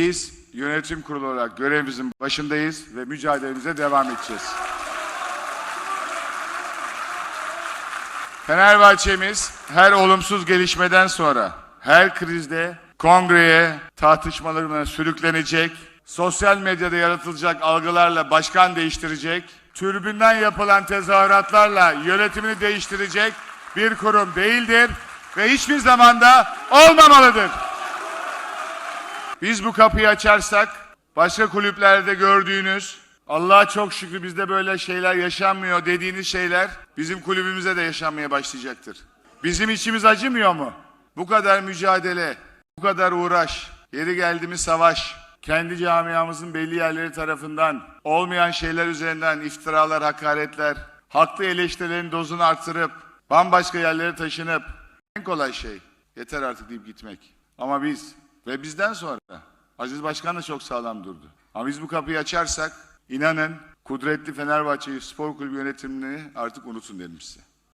Biz yönetim kurulu olarak görevimizin başındayız ve mücadelemize devam edeceğiz. Fenerbahçe'miz her olumsuz gelişmeden sonra her krizde kongreye tartışmalarına sürüklenecek, sosyal medyada yaratılacak algılarla başkan değiştirecek, türbünden yapılan tezahüratlarla yönetimini değiştirecek bir kurum değildir ve hiçbir zamanda olmamalıdır. Biz bu kapıyı açarsak başka kulüplerde gördüğünüz Allah'a çok şükür bizde böyle şeyler yaşanmıyor dediğiniz şeyler bizim kulübümüze de yaşanmaya başlayacaktır. Bizim içimiz acımıyor mu? Bu kadar mücadele, bu kadar uğraş, yeri geldi mi savaş, kendi camiamızın belli yerleri tarafından olmayan şeyler üzerinden iftiralar, hakaretler, haklı eleştirilerin dozunu artırıp bambaşka yerlere taşınıp en kolay şey yeter artık deyip gitmek. Ama biz ve bizden sonra Aziz Başkan da çok sağlam durdu. Ama biz bu kapıyı açarsak inanın kudretli Fenerbahçe Spor Kulübü yönetimini artık unutun derim size.